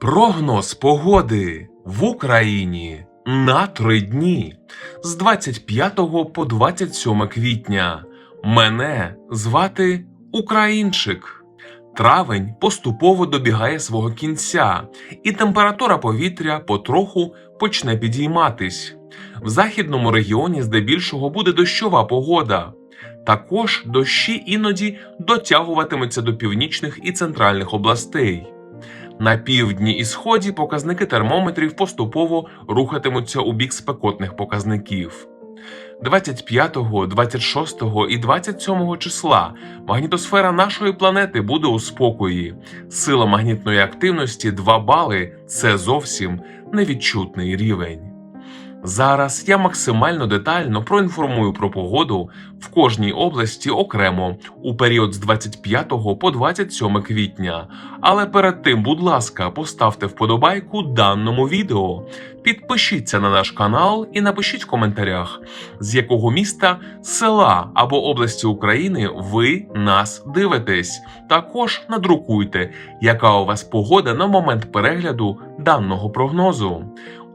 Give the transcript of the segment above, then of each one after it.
Прогноз погоди в Україні на три дні з 25 по 27 квітня. Мене звати Українчик. Травень поступово добігає свого кінця, і температура повітря потроху почне підійматись. В західному регіоні здебільшого буде дощова погода. Також дощі іноді дотягуватимуться до північних і центральних областей. На півдні і сході показники термометрів поступово рухатимуться у бік спекотних показників. 25, 26 і 27 числа магнітосфера нашої планети буде у спокої. Сила магнітної активності 2 бали це зовсім невідчутний рівень. Зараз я максимально детально проінформую про погоду в кожній області окремо у період з 25 по 27 квітня. Але перед тим, будь ласка, поставте вподобайку даному відео, підпишіться на наш канал і напишіть в коментарях, з якого міста, села або області України ви нас дивитесь. Також надрукуйте, яка у вас погода на момент перегляду даного прогнозу.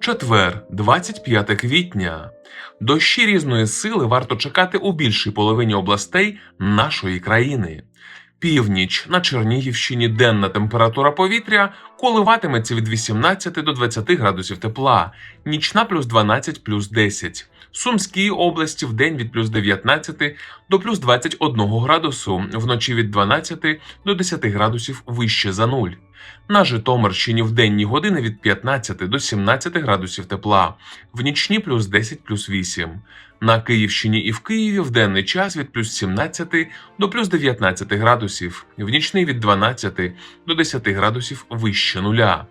Четвер, 25 квітня. Дощі різної сили варто чекати у більшій половині областей нашої країни. Північ на Чернігівщині денна температура повітря коливатиметься від 18 до 20 градусів тепла, нічна плюс 12 плюс 10. Сумській області в день від плюс 19 до плюс 21 градусу, вночі від 12 до 10 градусів вище за нуль. На Житомирщині в денні години від 15 до 17 градусів тепла, в нічні плюс 10 плюс 8. На Київщині і в Києві в денний час від плюс 17 до плюс 19 градусів, в нічний від 12 до 10 градусів вище нуля.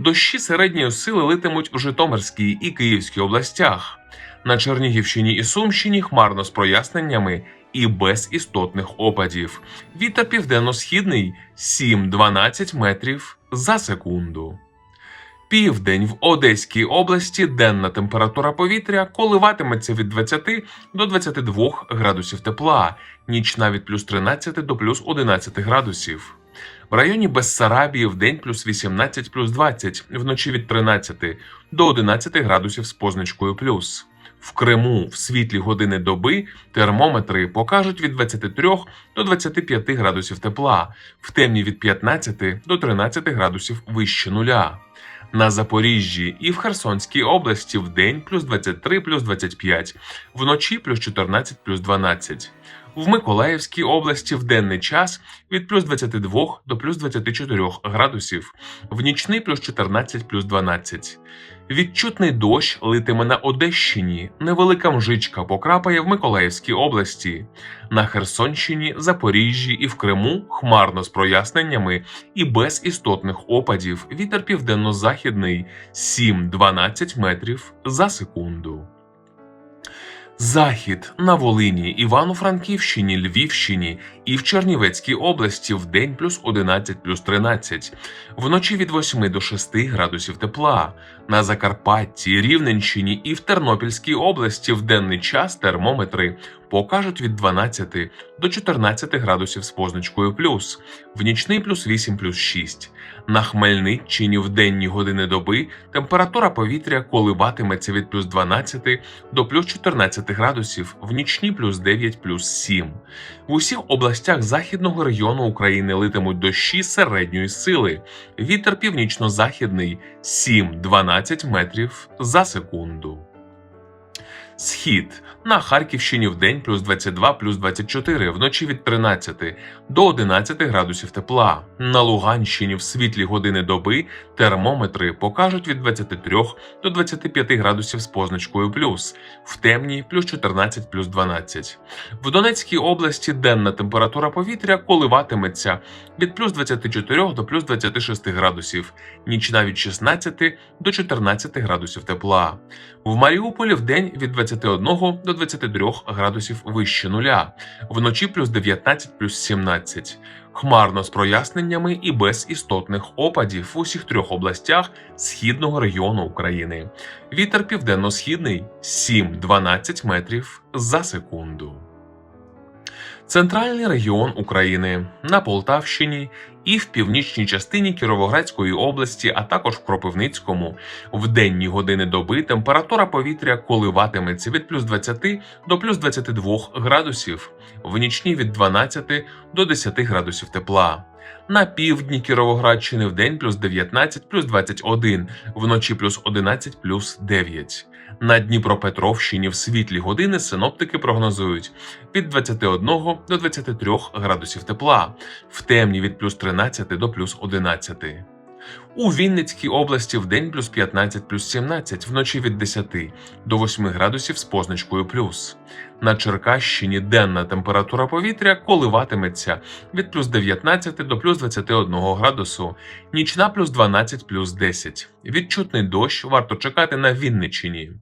Дощі середньої сили литимуть у Житомирській і Київській областях. На Чернігівщині і Сумщині хмарно з проясненнями і без істотних опадів. Вітер південно-східний 7-12 метрів за секунду. Південь в Одеській області денна температура повітря коливатиметься від 20 до 22 градусів тепла, нічна від плюс 13 до плюс 11 градусів. В районі Бессарабії в день плюс 18 плюс 20, вночі від 13 до 11 градусів з позначкою плюс. В Криму в світлі години доби термометри покажуть від 23 до 25 градусів тепла, в темні від 15 до 13 градусів вище нуля. На Запоріжжі і в Херсонській області в день плюс 23 плюс 25, вночі плюс 14 плюс 12. В Миколаївській області в денний час від плюс 22 до плюс 24 градусів, в нічний плюс 14 плюс 12. Відчутний дощ литиме на Одещині, невелика мжичка покрапає в Миколаївській області. На Херсонщині, Запоріжжі і в Криму хмарно з проясненнями і без істотних опадів вітер південно-західний 7-12 метрів за секунду. Захід на Волині, Івано-Франківщині, Львівщині і в Чернівецькій області в день плюс 11 плюс 13, вночі від 8 до 6 градусів тепла. На Закарпатті, Рівненщині і в Тернопільській області в денний час термометри покажуть від 12 до 14 градусів з позначкою плюс, в нічний плюс 8 плюс 6. На Хмельниччині в денні години доби температура повітря коливатиметься від плюс 12 до плюс 14 градусів, в нічні плюс 9 плюс 7. В усіх областях західного регіону України литимуть дощі середньої сили. Вітер північно-західний 7-12 метрів за секунду. Схід на Харківщині в день плюс 22, плюс 24, вночі від 13 до 11 градусів тепла. На Луганщині в світлі години доби термометри покажуть від 23 до 25 градусів з позначкою плюс, в темній плюс 14, плюс 12. В Донецькій області денна температура повітря коливатиметься від плюс 24 до плюс 26 градусів, нічна від 16 до 14 градусів тепла. В Маріуполі в день від 21 до 23 градусів вище нуля, вночі плюс 19 плюс 17. Хмарно з проясненнями і без істотних опадів в усіх трьох областях східного регіону України. Вітер південно-східний 7-12 метрів за секунду. Центральний регіон України на Полтавщині і в північній частині Кіровоградської області, а також в Кропивницькому, в денні години доби температура повітря коливатиметься від плюс 20 до плюс 22 градусів, в нічні від 12 до 10 градусів тепла. На півдні Кіровоградщини в день плюс 19 плюс 21, вночі плюс 11 плюс 9. На Дніпропетровщині в світлі години синоптики прогнозують від 21 до 23 градусів тепла, в темні від плюс 13 до плюс 11. У Вінницькій області в день плюс 15 плюс 17, вночі від 10 до 8 градусів з позначкою плюс. На Черкащині денна температура повітря коливатиметься від плюс 19 до плюс 21 градусу, нічна плюс 12 плюс 10. Відчутний дощ варто чекати на Вінниччині.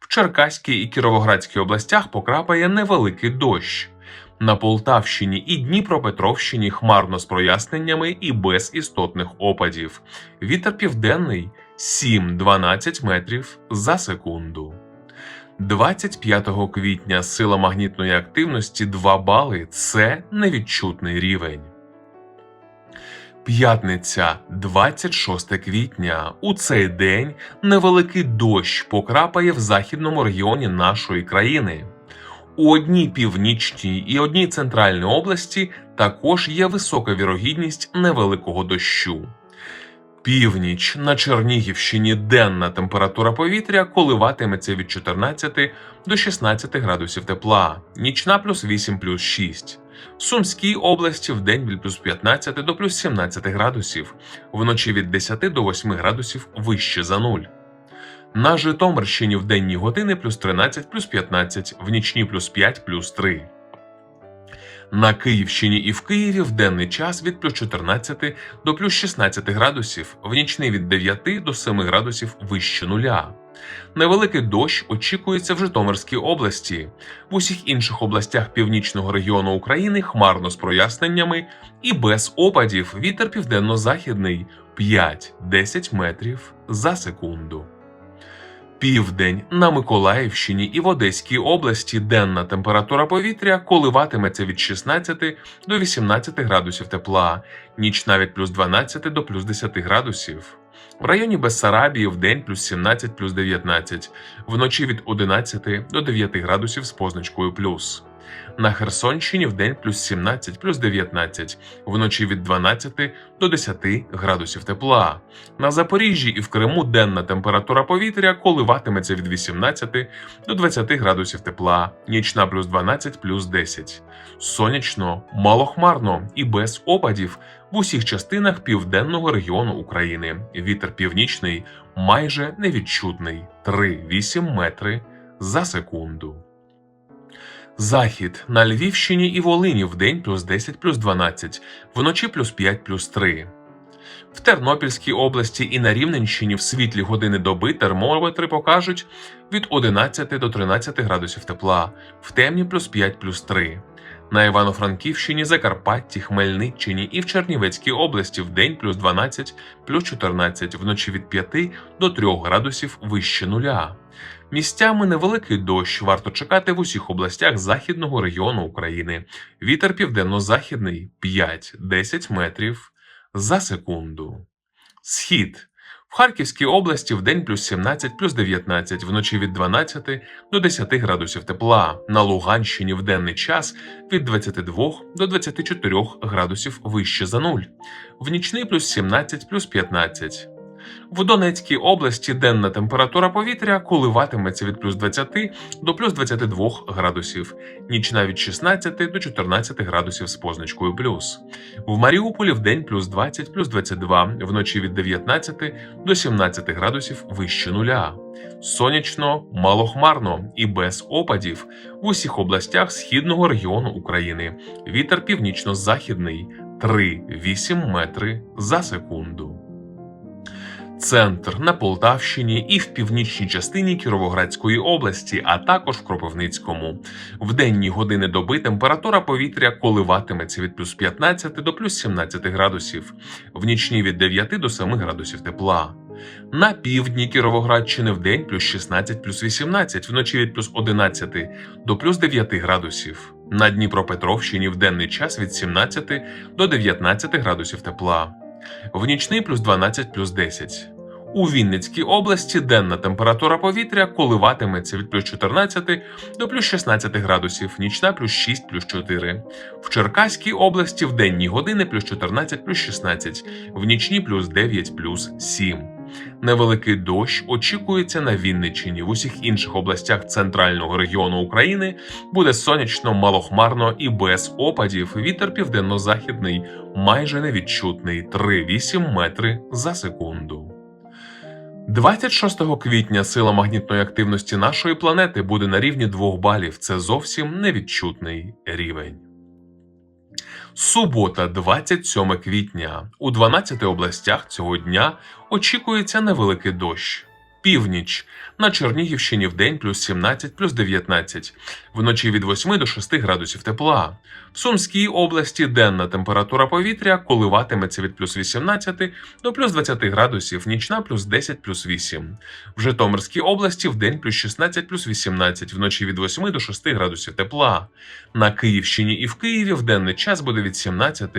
В Черкаській і Кіровоградській областях покрапає невеликий дощ. На Полтавщині і Дніпропетровщині хмарно з проясненнями і без істотних опадів. Вітер південний 7-12 метрів за секунду. 25 квітня сила магнітної активності 2 бали це невідчутний рівень. П'ятниця, 26 квітня. У цей день невеликий дощ покрапає в західному регіоні нашої країни. У одній північній і одній центральній області також є висока вірогідність невеликого дощу. Північ на Чернігівщині денна температура повітря коливатиметься від 14 до 16 градусів тепла, нічна плюс 8 плюс 6. В Сумській області в день від плюс 15 до плюс 17 градусів, вночі від 10 до 8 градусів вище за нуль. На Житомирщині в денні години плюс 13 плюс 15, в нічні плюс 5 плюс 3. На Київщині і в Києві в денний час від плюс 14 до плюс 16 градусів, в нічний від 9 до 7 градусів вище нуля. Невеликий дощ очікується в Житомирській області. В усіх інших областях північного регіону України хмарно з проясненнями і без опадів вітер південно-західний 5-10 метрів за секунду. Південь на Миколаївщині і в Одеській області денна температура повітря коливатиметься від 16 до 18 градусів тепла, ніч навіть плюс 12 до плюс 10 градусів. В районі Бессарабії в день плюс 17 плюс 19, вночі від 11 до 9 градусів з позначкою плюс. На Херсонщині в день плюс 17 плюс 19, вночі від 12 до 10 градусів тепла. На Запоріжжі і в Криму денна температура повітря коливатиметься від 18 до 20 градусів тепла, нічна плюс 12 плюс 10. Сонячно, малохмарно і без опадів в усіх частинах південного регіону України. Вітер північний майже невідчутний 3-8 метри за секунду. Захід на Львівщині і Волині в день плюс 10 плюс 12, вночі плюс 5 плюс 3. В Тернопільській області і на Рівненщині в світлі години доби термометри покажуть від 11 до 13 градусів тепла, в темні плюс 5 плюс 3. На Івано-Франківщині, Закарпатті, Хмельниччині і в Чернівецькій області в день плюс 12 плюс 14, вночі від 5 до 3 градусів вище нуля. Місцями невеликий дощ варто чекати в усіх областях західного регіону України. Вітер південно-західний 5-10 метрів за секунду. Схід. В Харківській області в день плюс 17 плюс 19, вночі від 12 до 10 градусів тепла. На Луганщині в денний час від 22 до 24 градусів вище за нуль. В нічний плюс 17 плюс 15. В Донецькій області денна температура повітря коливатиметься від плюс 20 до плюс 22 градусів, нічна від 16 до 14 градусів з позначкою плюс. В Маріуполі в день плюс 20, плюс 22, вночі від 19 до 17 градусів вище нуля. Сонячно, малохмарно і без опадів в усіх областях східного регіону України. Вітер північно-західний 3,8 метри за секунду. Центр на Полтавщині і в північній частині Кіровоградської області, а також в Кропивницькому. В денні години доби температура повітря коливатиметься від плюс 15 до плюс 17 градусів, в нічні від 9 до 7 градусів тепла. На півдні Кіровоградщини в день плюс 16 плюс 18, вночі від плюс 11 до плюс 9 градусів. На Дніпропетровщині в денний час від 17 до 19 градусів тепла. В нічний плюс 12 плюс 10. У Вінницькій області денна температура повітря коливатиметься від плюс 14 до плюс 16 градусів, нічна плюс 6 плюс 4. В Черкаській області в денні години плюс 14 плюс 16, в нічні плюс 9 плюс 7. Невеликий дощ очікується на Вінниччині. В усіх інших областях центрального регіону України буде сонячно, малохмарно і без опадів. Вітер південно-західний майже невідчутний 3,8 метри за секунду. 26 квітня сила магнітної активності нашої планети буде на рівні 2 балів. Це зовсім невідчутний рівень. Субота, 27 квітня. У 12 областях цього дня очікується невеликий дощ. Північ на Чернігівщині в день плюс 17 плюс 19, вночі від 8 до 6 градусів тепла. В Сумській області денна температура повітря коливатиметься від плюс 18 до плюс 20 градусів, нічна плюс 10 плюс 8. В Житомирській області в день плюс 16 плюс 18, вночі від 8 до 6 градусів тепла. На Київщині і в Києві в денний час буде від 17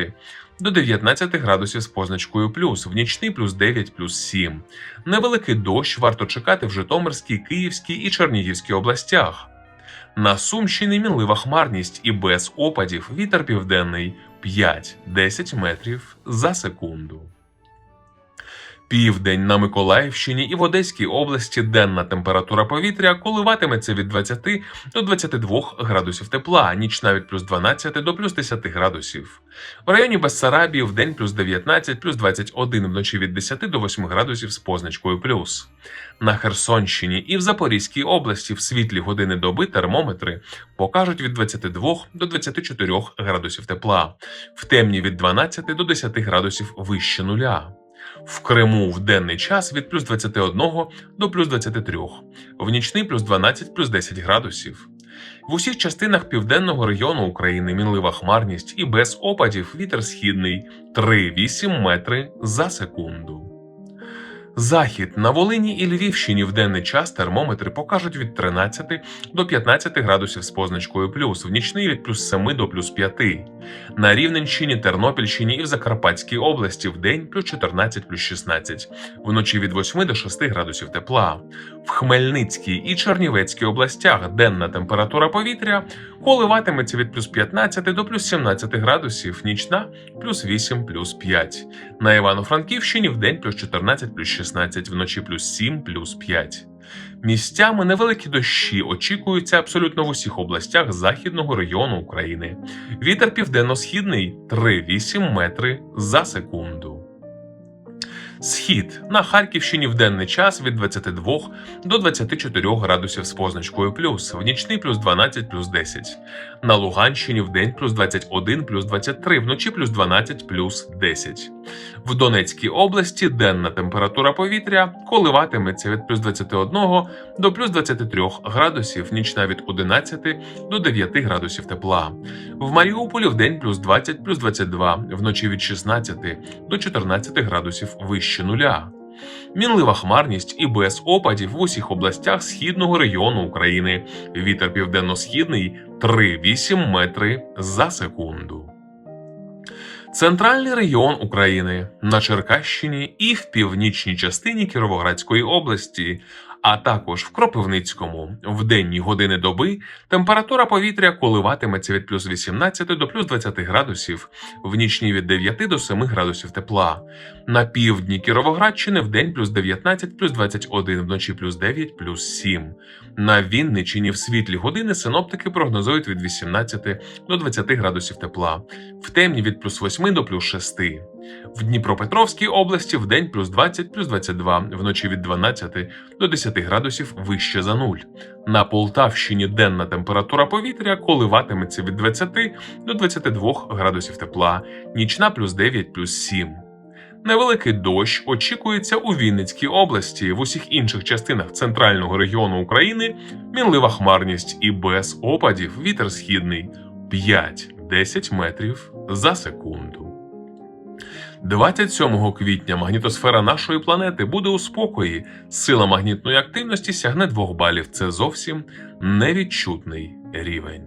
до 19 градусів з позначкою плюс, в нічний плюс 9 плюс 7. Невеликий дощ варто чекати в Житомирській, Київській і Чернігівській областях. На Сумщині мінлива хмарність і без опадів вітер південний 5-10 метрів за секунду. Південь на Миколаївщині і в Одеській області денна температура повітря коливатиметься від 20 до 22 градусів тепла, нічна від плюс 12 до плюс 10 градусів. В районі Бессарабії в день плюс 19, плюс 21, вночі від 10 до 8 градусів з позначкою плюс. На Херсонщині і в Запорізькій області в світлі години доби термометри покажуть від 22 до 24 градусів тепла, в темні від 12 до 10 градусів вище нуля. В Криму в денний час від плюс 21 до плюс 23, в нічний плюс 12 плюс 10 градусів. В усіх частинах південного регіону України мінлива хмарність і без опадів вітер східний 3,8 метри за секунду. Захід на Волині і Львівщині в денний час термометри покажуть від 13 до 15 градусів з позначкою плюс, в нічний від плюс 7 до плюс 5. На Рівненщині, Тернопільщині і в Закарпатській області в день плюс 14 плюс 16, вночі від 8 до 6 градусів тепла. В Хмельницькій і Чернівецькій областях денна температура повітря коливатиметься від плюс 15 до плюс 17 градусів, нічна плюс 8 плюс 5. На Івано-Франківщині в день плюс 14 плюс 16, вночі плюс 7 плюс 5. Місцями невеликі дощі очікуються абсолютно в усіх областях західного регіону України. Вітер південно-східний 3,8 метри за секунду. Схід на Харківщині в денний час від 22 до 24 градусів з позначкою плюс, в нічний плюс 12 плюс 10. На Луганщині в день плюс 21 плюс 23, вночі плюс 12 плюс 10. В Донецькій області денна температура повітря коливатиметься від плюс 21 до плюс 23 градусів, нічна від 11 до 9 градусів тепла. В Маріуполі в день плюс 20 плюс 22, вночі від 16 до 14 градусів вище нуля. Мінлива хмарність і без опадів в усіх областях східного регіону України. Вітер південно-східний 3,8 метри за секунду. Центральний регіон України на Черкащині і в північній частині Кіровоградської області, А також в Кропивницькому в денні години доби температура повітря коливатиметься від плюс 18 до плюс 20 градусів, в нічні від 9 до 7 градусів тепла. На півдні Кіровоградщини в день плюс 19, плюс 21, вночі плюс 9, плюс 7. На Вінничині в світлі години синоптики прогнозують від 18 до 20 градусів тепла, в темні від плюс 8 до плюс 6. В Дніпропетровській області в день плюс 20, плюс 22, вночі від 12 до 10 градусів вище за нуль. На Полтавщині денна температура повітря коливатиметься від 20 до 22 градусів тепла, нічна плюс 9, плюс 7. Невеликий дощ очікується у Вінницькій області, в усіх інших частинах центрального регіону України мінлива хмарність і без опадів вітер східний 5-10 метрів за секунду. 27 квітня магнітосфера нашої планети буде у спокої. Сила магнітної активності сягне 2 балів. Це зовсім невідчутний рівень.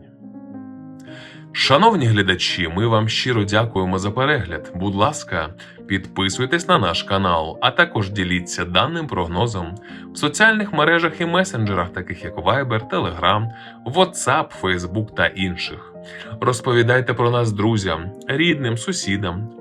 Шановні глядачі, ми вам щиро дякуємо за перегляд. Будь ласка, підписуйтесь на наш канал, а також діліться даним прогнозом в соціальних мережах і месенджерах, таких як Viber, Telegram, WhatsApp, Facebook та інших. Розповідайте про нас друзям, рідним, сусідам,